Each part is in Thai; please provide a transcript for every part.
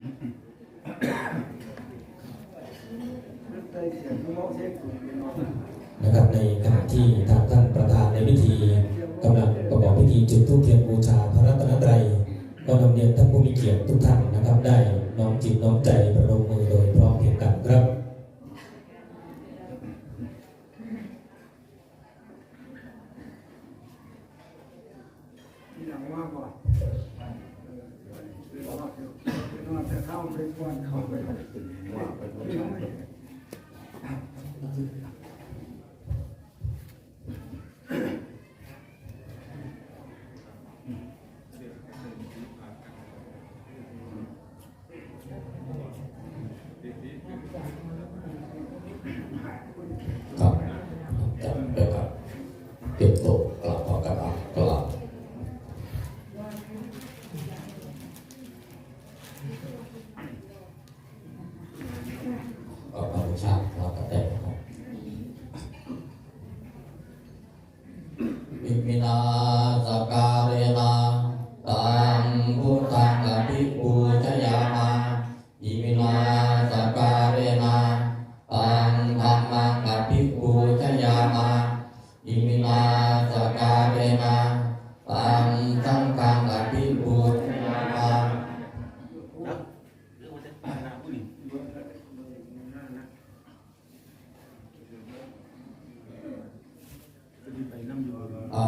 นะครับในขณะที่ทางท่านประธานในพิธีกำลังประกอบพิธีจุดธูปเทียนบูชาพระรัตนตรัยก็นำเรียนท่านผู้มีเกียรติทุกท่านนะครับ ได้น้อมจิตน้อมใจประนมมือโดยพร้อมเพรียงกันครับ ที่หลังว่าก่อนนอนจะเข้าไปก่อนเข้าไปว่าไปก่อน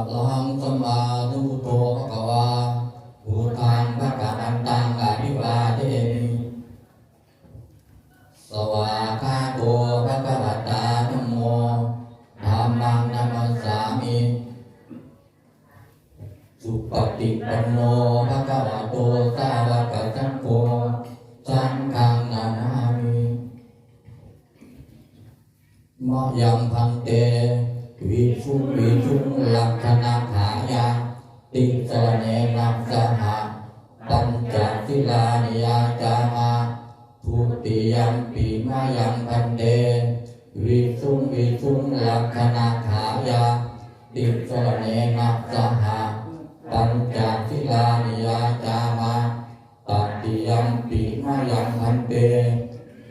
ระหังสมมาสัมพุทโธภะคะวาพุทธังภะคะวันตังอะภิวาเทมิสวากาโตภะคะวะตาธัมโมธัมมังนัมสสามิสุปฏิปันโนภะคะวะโตสาวกสังโฆสังฆังนามามิมะยังพันเต วิชุวิชุลักขณาขายาติสรเนนัมสหะปัญจศิลานิยาจามาทุติยัมปีมายังพันเตวิชุวิชุลักขณาขายาติสรเนนัมสหะปัญจศิลานิยาจามาตติยัมปีมายังพันเต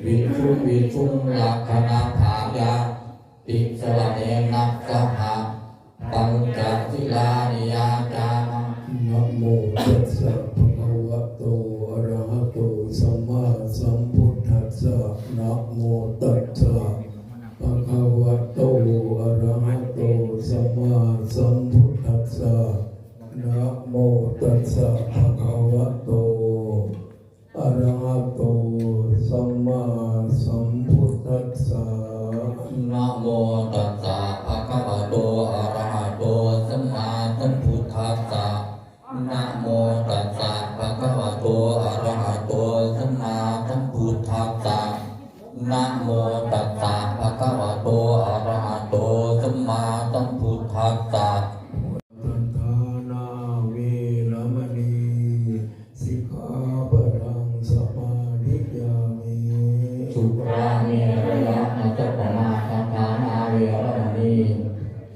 วิชุวิชุลักขณาขายา ติสรเนนัสสหะปัญจศิลานิ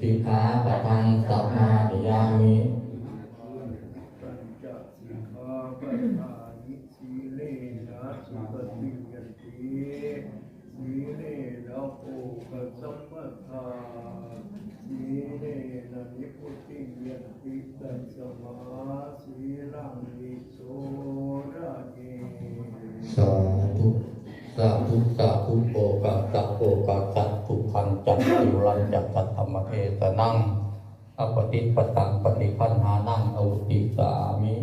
สิกขาปะทังสัมมาทิยามิปัญจสิกขาปะทานิสีเลนะสุปฏิยันติสีเลนะโภคสัมปทาสีเลนะนิพุติยันติตัสสมาสีลังวิโสระเกสาธุสาธุสาธุโอ นังอปติปตังปฏิปันหานังอุติสามิ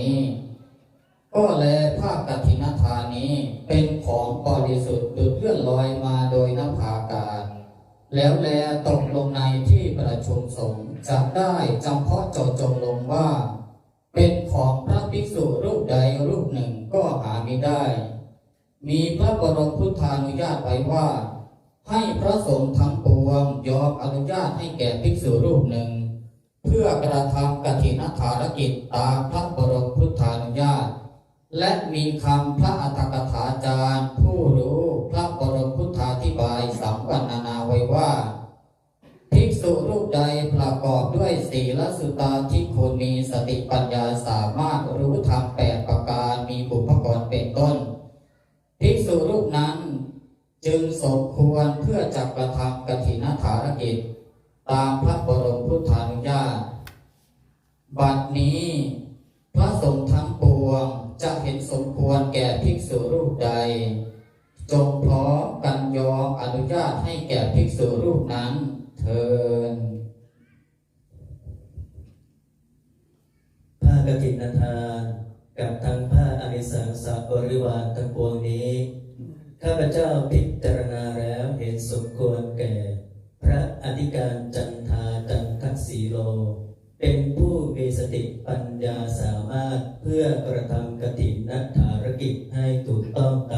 นี้ ก็แลภาคกฐินทานนี้เป็นของบริสุทธิ์ดุดเลื่อนลอยมาโดยนภาอากาศแล้วแลตกลงในที่ประชุมสงฆ์จะได้จำเพาะเจาะจงลงว่า เป็นของพระภิกษุรูปใดรูปหนึ่งก็หาไม่ได้ มีพระบรมพุทธานุญาตไว้ว่า ให้พระสงฆ์ทั้งปวงยอมอนุญาตให้แก่ภิกษุรูปหนึ่ง เพื่อกระทำกฐินธารกิจตามพระบรมพุทธานุญาต และมีคำพระอัตถกถาจารย์ ผู้รู้พระบรมพุทธาธิบายสัมปันนานาไว้ว่า ภิกษุรูปใดประกอบด้วยศีลสุตาที่คุณมีสติปัญญาสามารถรู้ธรรมแปดประการมีบุพกรเป็นต้น ภิกษุรูปนั้นจึงสมควรเพื่อจักกระทำกฐินธารกิจ ตามพระบรมพุทธานุ บัดนี้ พระสงฆ์ทั้งปวงจะเห็นสมควรแก่ภิกษุรูปใด จงพร้อมกันยอมอนุญาตให้แก่ภิกษุรูปนั้นเทินผ้ากฐินทานกับทั้งผ้าอนิสังสบริวารทั้งปวงนี้ ข้าพเจ้าพิจารณาแล้วเห็นสมควรแก่ พระอธิการจันทาจันทักษีโล เป็นผู้มีส ติปัญญาสามารถเพื่อกระทำกตินนัฐารกิจให้ถูกต้องต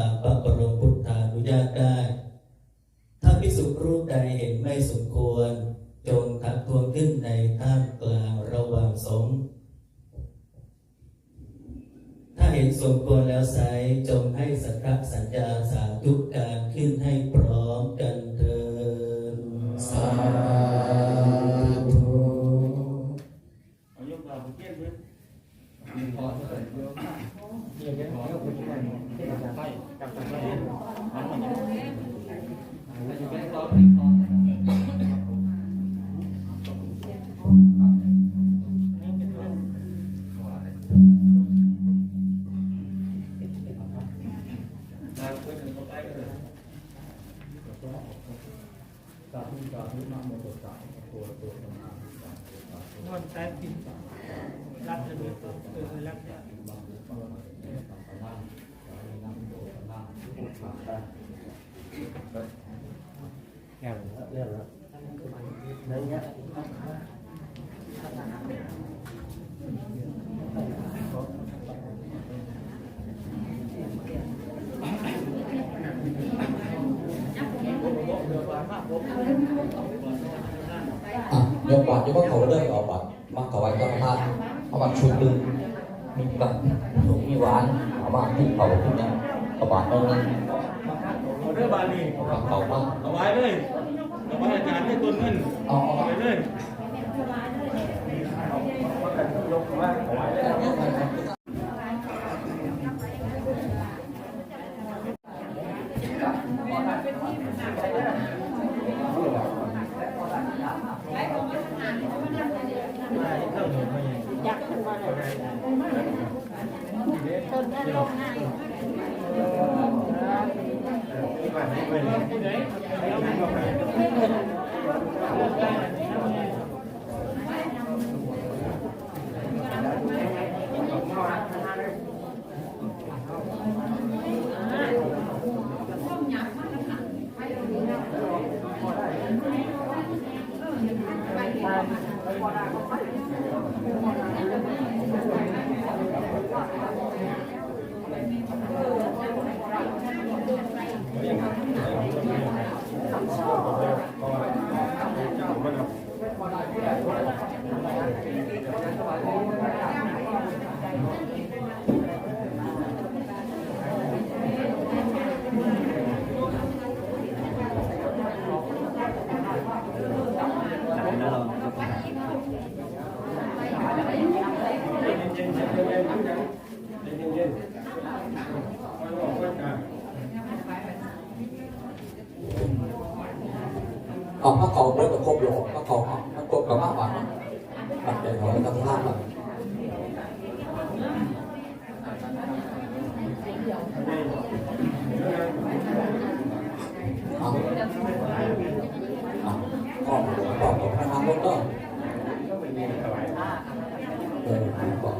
าม อะยกบาทยกว่าเขาเลิกเอาบาทมาถวายเจ้าพระเอาบาทชุดหนึ่งมีบาทถูกมีหวานเอาบาทที่เขาที่นี่เอาบาทตรงนั้นเอาเรื่องาลีเอาบาทเขามาเอาไว้เลยเอาไว้อาจารย์ให้ต้นเงินเอาเอาเอาไปเลย อยากขึ้นมาเลยเติมได้ลงง่าย เออกมาเขาเริ่มกับครบหลกมาเขาออกมาครบกับมากกว่าปัจจัยของธรรมชาติแบบเอาเอาก็ก็ก็พระนรถก็เออก็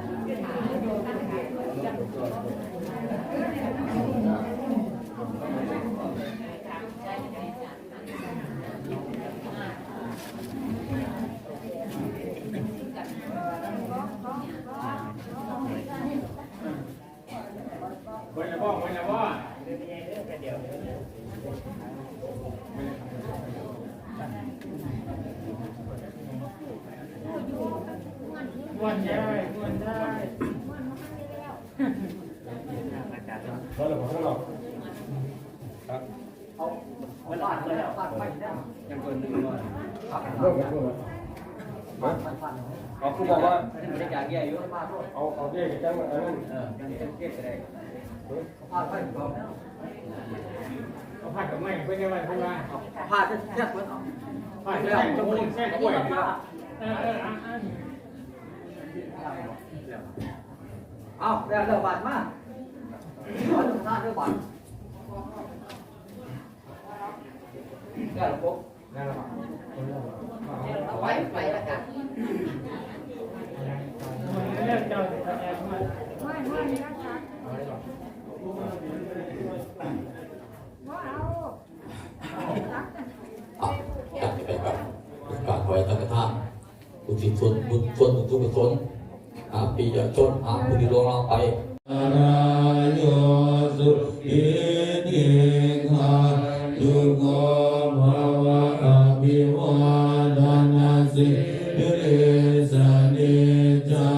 คนละบ้ องคนะบ้องวันได้วันได้เขาหลอกเขาหลอกวันละวันละวันไปได้ยังเกินหนึ่งวันเริ่มกัน เริ่มกันเอาคุณบอกว่าบริการแย่อยู่เอาเอาเด็กจ้งมาอันนั้นเออยังเก็บก็ได้พาดไปก่อนเอาผัดกับไม่เป็นยังไงคุณว่าพาดแค่เพื่อนผัดแค่จะมูนแค่กล้วยเออเอออะอะเอาแล้วเราบัตรมาขอทุกท่านด้วยบัตรแก้วปุ๊บ เอาไว้ไปละกันเรื่องเจ้ะแอบมาไม่ไม่นะคะว่าเอาอะจัดไปกับการถวายสังฆทานบุญสิชนบุญชนบุญทุกบุญชนอ่าปีจะชนอ่าบุญที่ล่วงเราไป นิ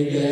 ริ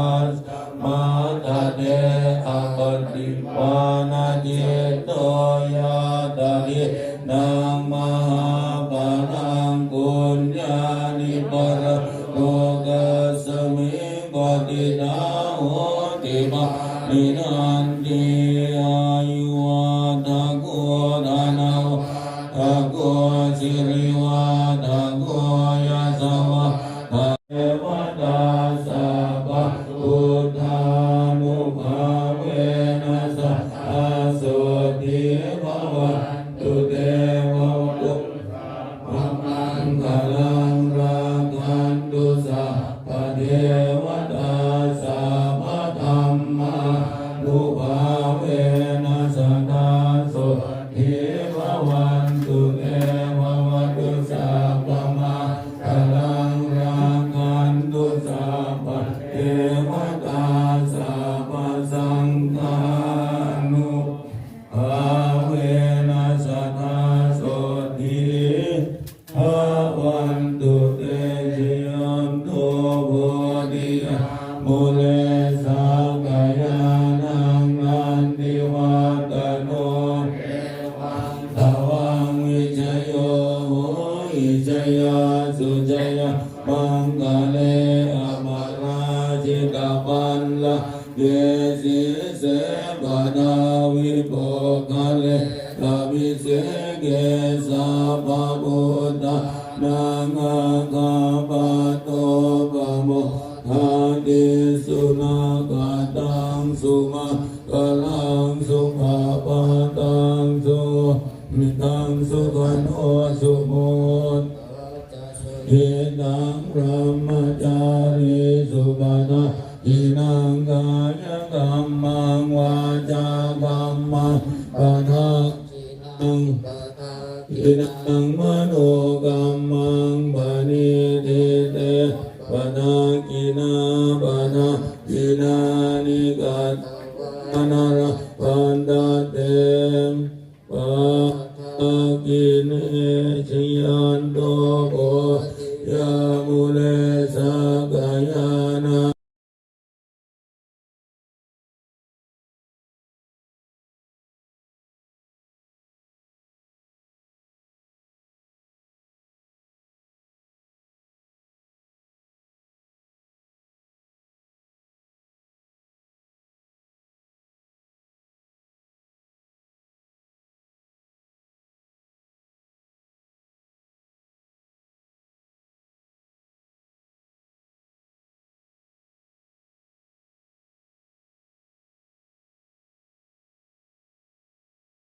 ตัสมาตะเตอป นาวิปกะเลตวิเสเกสาปะพุตานังกาปโตกโมทาดิสุนากตังสุมากาลังสุขปะตังสุมิตังสุขโนสุโมเทนังรหมจารีสุปานา มมาปะทะนังปะทะนังมโนกรรมังปะเน